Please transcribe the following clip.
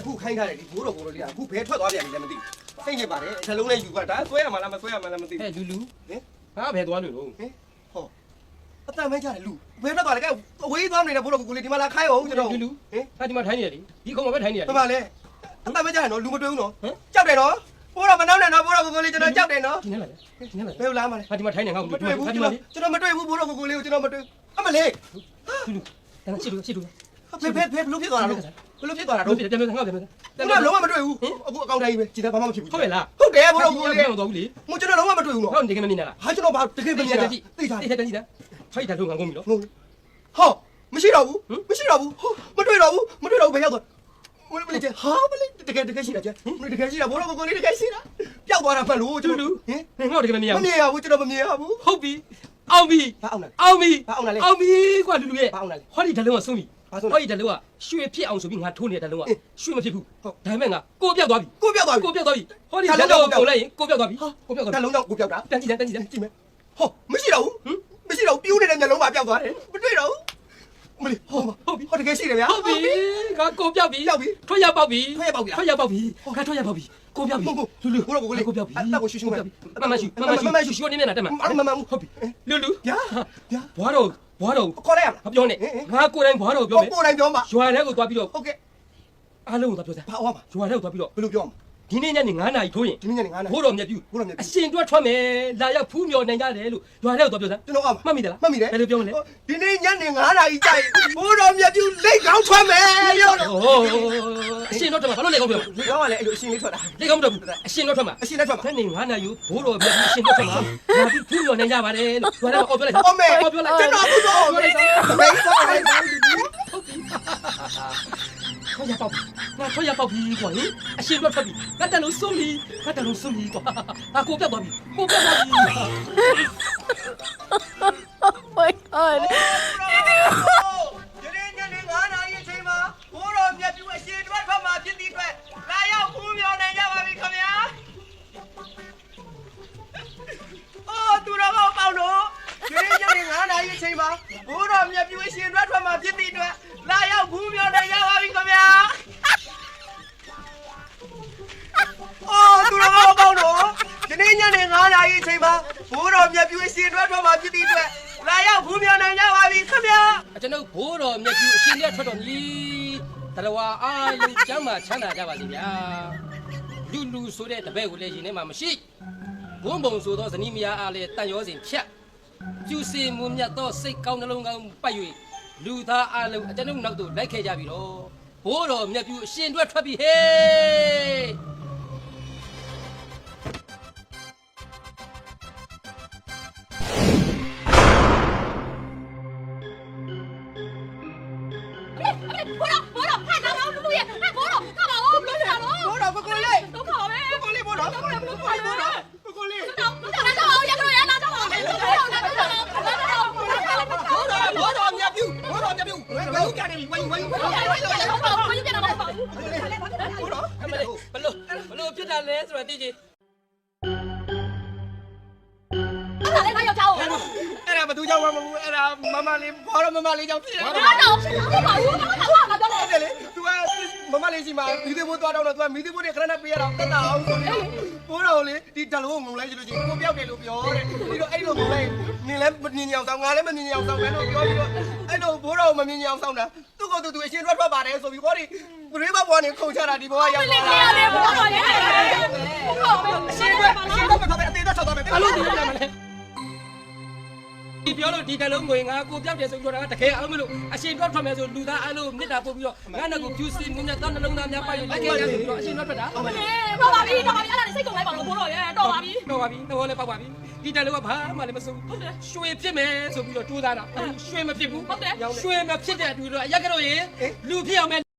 အခုခိုင်းထားတယ်ဒီဘိုးတော်ကိုတော်လေးကအခုဘယ်ထွက်သွားပြန်ပြီလဲမသိဘူးစိတ်ညစ်ပါတယ်နှလုံးလေးယူကဒါဆွဲရမှာလားမဆွဲရမှာလားမသိဟဲ့ဘူးလူလူဟင်ဟာဘယ်သွားလို့လို့ဟောအတန်မဲကြတယ်လူဘယ်ထွက်သွားလဲကအဝေးသွားနေတဲ့ဘိုးတော်ကိုလေးဒီမှာလာခိုင်းအောင်ကျွန်တော်လူလူဟင်ဟာဒီမှာထိုင်းနေရလေဒီကောင်မပဲထိုင်းနေရမလေမလေးအတန်မဲကြတယ်နော်လူမတွေ့ဘူးနော်ဟမ်ကြောက်တယ်နော်ဘိုးတော်မနှောင်းနဲ့နော်ဘိုးတော်ကိုလေးကျွန်တော်ကြောက်တယ်နော်ဒီနေ့လာဒီနေ့လာဘယ်လာမလဲဟာဒီမှာထိုင်းနေငါ့ကိုမတွေ့ဘူးဟာကျွဒီန်မှာတော်ကျွန်တော်မတွေ့ဘူးဘိုးတော်ကိုလေးကိုကျွန်တော်မတွေ့အမလေးလူလူတန်းချစ်လို့ချစ်လို့ ဘယ်ဘယ်ဘယ်ဘလို့ဖြစ်သွားတာလို့ဘလို့ဖြစ်သွားတာတော့တော့ပြန်ပြန်ငါ့ပြန်ပြန်ကျွန်တော်လုံးဝမတွေ့ဘူးအခုအကောင့်တိုင်းပဲကြည်တယ်ဘာမှမဖြစ်ဘူးဟုတ်ရဲ့လားဟုတ်တယ်ဘိုးတော်ကိုလေးပြန်တော့ဘူးလေမကျွန်တော်လုံးဝမတွေ့ဘူးနော်ဟောဒီကနေ့မနေလားဟာကျွန်တော်ဘာတကယ်မမြင်တာသိတာတိတ်တိတ်တိတ်ဖိုက်တာလို့ငါကုန်ပြီနော်ဟုတ်ဟောမရှိတော့ဘူးမရှိတော့ဘူးဟောမတွေ့တော့ဘူးမတွေ့တော့ဘူးဘယ်ရောက်သွားမလေးမလေးဟာမလေးတကယ်တကယ်ရှိတာကျမလေးတကယ်ရှိတာဘိုးတော်ကိုလေးတကယ်ရှိတာပျောက်သွားတာဖတ်လို့ကျွန်တော်ဟင်နေငါ့ဒီကနေ့မရမဘူးမြင်ရဘူးကျွန်တော်မမြင်ရဘူးဟုတ်ပြီအောင်ပြီဘာအောင်လဲအောင်ပြီဘာအောင်လဲအောင်ပြီကွာလူလူရဲ့ဘာအောင်လဲဟောဒီတလုံးကဆုံးပြီ ဘာဆုံးလဲဟောဒီတလုံးကရွှေဖြစ်အောင်ဆိုပြီးငါထိုးနေတဲ့တလုံးကအေးရွှေမဖြစ်ဘူးဟုတ်ဒါပေမဲ့ငါကိုပြောက်သွားပြီကိုပျောက်သွားပြီကိုပြောက်သွားပြီဟောဒီဒါတလုံးလုံးတော့ကိုပုံလိုက်ရင်ကိုပြောက်သွားပြီဟာကိုပြောက်သွားတပြီလုံးတော့ကိုပျောက်တာတန်းကြည့်တန်းကြည့်တန်းကြည့်မယ်ဟောမရှိတော့ဘူးမရှိတော့ပြူးနေတဲ့မျက်လုံးပါပျောက်သွားတယ်မတွေ့တော့ဘူးမလေးဟောဟုတ်ပြီဟောတကယ်ရှိတယ်ဗျာဟုတ်ပြီငါကိုပြောက်ပြီပြောက်ပြီထွက်ရပေါက်ပြီထွက်ရပေါက်ပြီလားထွက်ရပေါက်ပြီငါထွက်ရပေါက်ပြီ ကိုပြောက်ပြီဟုတ်ဟုတ်လူလူဘိုးတော်ကိုလေးကိုပြောက်ပြီအတက်ကိုရှူရှူကိုမယ်ပြောက်ပြီမမရှူမမရှူမမရှူရှူနေနေတာတက်မှာမမမဟုတ်ပြီလူလူဗျာဗျာဘွားတော်ဘွားတော်ခေါ်လိုက်ရမလားမပြောနဲ့ဟင်ဟင်ငါကိုယ်တိုင်ဘွားတော်ပြောကိုမယ်ကိုယ်တိုင်ပြောမှာရွာထဲကိုသွားပြီးတော့ဟုတ်ကဲ့အားလုံးကိုသွားပြောစမ်းဘာအောင်မှာရွာထဲကိုသွားပြီးတော့ဘယ်လိုပြောမှာ ဒီနေ့ညနေ9နာရီထိုးရင်ဒီနေ့ညနေ9နာရီဘိုးတော်မြတ်ပြုဘိုးတော်မြတ်ပြုအရှင်တွက်ထွက်မယ်လာရောက်ဖူးမြော်နိုင်ကြတယ်လို့ရွာထဲကိုသွားပြောစမ်းကျွန်တော်အောင်မှတ်မိသလားမှတ်မိတယ်ဘယ်လိုပြောမလဲဒီနေ့ညနေ9နာရီကြာရင်ဘိုးတော်မြတ်ပြုလက်ကောင်းထွက်မယ်ပြောတော့ဟိုးအရှင်တော့ထွက်မှာဘာလို့လဲကောင်းပြောဒီကောင်းကလည်းအဲ့လိုအရှင်းလေးထွက်တာလေကောင်းမတော့ဘူးအရှင်တော့ထွက်မှာအရှင်းနဲ့ထွက်မှာညနေ9နာရီဘိုးတော်မြတ်ပြုအရှင်တော့ထွက်မှာလာပြီးဖူးမြော်နိုင်ကြပါတယ်လို့ရွာထဲကိုအော်ပြောလိုက်အော်မေအော်ပြောလိုက်ကျွန်တော်ဘူးတော့မေးစားလိုက်ပါထွက်ရပေါက်ငါထွက်ရပေါက်ပြီကွာဟင်အ ရှင်တော့ထွက်ပြီငါတန်လို့ဆုံးပြီငါတန်လို့ဆုံးပြီကွာငါကိုပြတ်သွားပြီကိုပြတ်သွားပြီ my god. ဒီနေ့ညနေ9နာရီအချိန်မှာဘိုးတော်မြတ်ပြုအရှင်ထွက်ထွက်မှာဖြစ်တဲ့အတွက်လာရောက်ဖူးမြော်နိုင်ကြပါပြီခင်ဗျာအော်သူတော်ကောင်းပေါင်းတို့ဒီနေ့ညနေ9နာရီအချိန်မှာဘိုးတော်မြတ်ပြုအရှင်ထွက်ထွက်မှာဖြစ်တဲ့အတွက်လာရောက် တော်မြတ်ပြုအရှင်ထွက်ထွက်မှာဖြစ်တဲ့အတွက်လာရောက်ဖူးမြော်နိုင်ကြပါပြီခင်ဗျာကျွန်တော်ဘိုးတော်မြတ်ကြီးအရှင်ရထွက်တော်မူတလဝါအားလုံးကျမ်းမာချမ်းသာကြပါစေဗျာလူလူဆိုတဲ့တပည့်ကိုလည်းရှင်ထဲမှာမရှိဘုံဘုံဆိုသောဇနီးမယားအားလည်းတန်ရောစဉ်ဖြတ်ကျူစီမူမြတ်သောစိတ်ကောင်းနှလုံးကောင်းပတ်၍လူသားအားလုံးအကျွန်ုပ်နောက်သို့လိုက်ခဲ့ကြပြီတော့ဘိုးတော်မြတ်ကြီးအရှင်အတွက်ထွက်ပြီဟေး ဘောတော့ဘောတော့ဖတ်တော့လူလူရဲ့ဘောတော့ကပါဦးဘလို့ရတော့ဘောတော်ကိုကိုလေးဒုက္ခပဲကိုကိုလေးဘောတော်ကိုကိုလေးဘောတော်ကိုကိုလေးတော့တော့လာတော့ရတော့ရလာတော့ဘောတော့လာတော့လာတော့လာတော့ဘောတော်ဘောတော်မြတ်ပြုဘောတော်မြတ်ပြုဝိုင်းကြတယ်ဝိုင်းဝိုင်းဝိုင်းဘောတော်ဘယ်ပြန်တော့ပါအမလေးဘလို့ဘလို့ဖြစ်တာလဲဆိုတော့သိချင်အဲ့ဒါလည်းငါယောက်ျားကို အဲ့ဒါဘသူကြောင့်မမဘူးအဲ့ဒါမမလေးဘောတော်မမလေးကြောင့်ဖြစ်တယ်ဘာတော့ဖြစ်တာပါဘူးဘာတော့ငါပြောတယ်ဟုတ်တယ်လေ तू ကမမလေးစီမှာမိသေးဘိုးသွားတော့တော့ तू ကမိသေးဘိုးတွေခဏနဲ့ပေးရတော့တက်တာအောင်ဆိုလို့ဘိုးတော်လေဒီတလုံးငုံလိုက်လို့ချင်းကိုပြောက်တယ်လို့ပြောတယ်ပြီးတော့အဲ့လိုငုံလိုက်နင်လည်းမမြင်ကြအောင်ဆောင်ငါလည်းမမြင်ကြအောင်ဆောင်ပဲလို့ပြောပြီးတော့အဲ့လိုဘိုးတော်မမြင်ကြအောင်ဆောင်တာသူ့ကိုသူသူအရှင်ထွက်ထွက်ပါတယ်ဆိုပြီးဘောဒီဘရိဘဘွားနေခုန်ချတာဒီဘဝရောက်လေသွားလေတာလေဘောတော့ရဲ့ဘောတော့အရှင်ထွက်အရှင်ထွက်ထွက်အသေးသက်ဆောက်သွားမယ်အလို့ဒီလိုလာမလဲ ဒီပြောလို့ဒီတလုံးငွေငါကိုပြောက်တယ်ဆိုပြီးတော့တကယ်အောင်မလို့အရှင်တော့ထွက်မယ်ဆိုလူသားအလို့မြစ်တာပို့ပြီးတော့ငါနဲ့ကိုဖြူစင်မြတ်သားနှလုံးသားများပိုက်လိုက်ခဲ့ရတယ်ဆိုတော့အရှင်တော့ထွက်တာတော့ပါပြီတော့ပါပြီအဲ့ဒါစိတ်ကုန်လိုက်ပါလို့ဘောတော့ရဲ့တော့ပါပြီတော့ပါပြီတော့လည်းပေါက်ပါပြီဒီတလုံးကဘာမှလည်းမစိုးရွှေဖြစ်မယ်ဆိုပြီးတော့တိုးသားတာရွှေမဖြစ်ဘူးရွှေမဖြစ်တဲ့အတူတော့အရက်ကတော့ရေလူဖြစ်အောင်မယ်